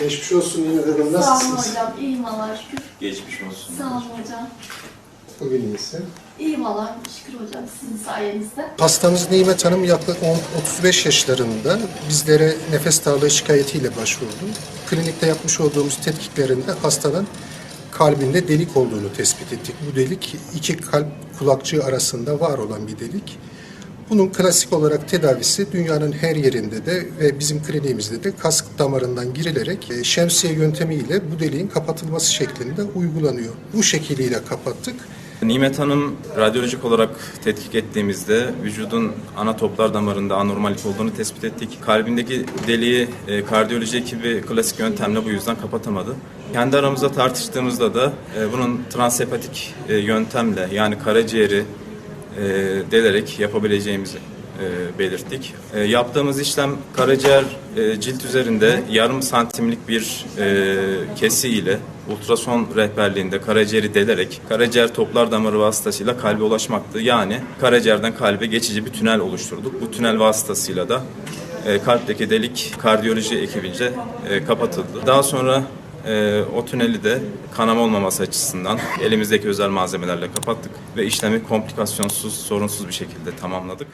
Geçmiş olsun Nimet Hanım. Sağ olun Nasılsınız? hocam. İyiyim Allah'a şükür. Geçmiş olsun. Sağ olun hocam. Bugün iyisin. İyiyim Allah'a şükür hocam sizin sayenizde. Hastamız Nimet Hanım yaklaşık 10 35 yaşlarında bizlere nefes darlığı şikayetiyle başvurdu. Klinikte yapmış olduğumuz tetkiklerinde hastanın kalbinde delik olduğunu tespit ettik. Bu delik iki kalp kulakçığı arasında var olan bir delik. Bunun klasik olarak tedavisi dünyanın her yerinde de ve bizim kliniğimizde de kask damarından girilerek e, şemsiye yöntemiyle bu deliğin kapatılması şeklinde uygulanıyor. Bu şekliyle kapattık. Nimet Hanım radyolojik olarak tetkik ettiğimizde vücudun ana toplar damarında anormallik olduğunu tespit ettik. Kalbindeki deliği e, kardiyoloji ekibi klasik yöntemle bu yüzden kapatamadı. Kendi aramızda tartıştığımızda da e, bunun transhepatik e, yöntemle yani karaciğeri e, delerek yapabileceğimizi e, belirttik. E, yaptığımız işlem karaciğer e, cilt üzerinde yarım santimlik bir e, kesi ile ultrason rehberliğinde karaciğeri delerek karaciğer toplar damarı vasıtasıyla kalbe ulaşmaktı. Yani karaciğerden kalbe geçici bir tünel oluşturduk. Bu tünel vasıtasıyla da e, kalpteki delik kardiyoloji ekibince e, kapatıldı. Daha sonra e, o tüneli de kanama olmaması açısından elimizdeki özel malzemelerle kapattık ve işlemi komplikasyonsuz, sorunsuz bir şekilde tamamladık.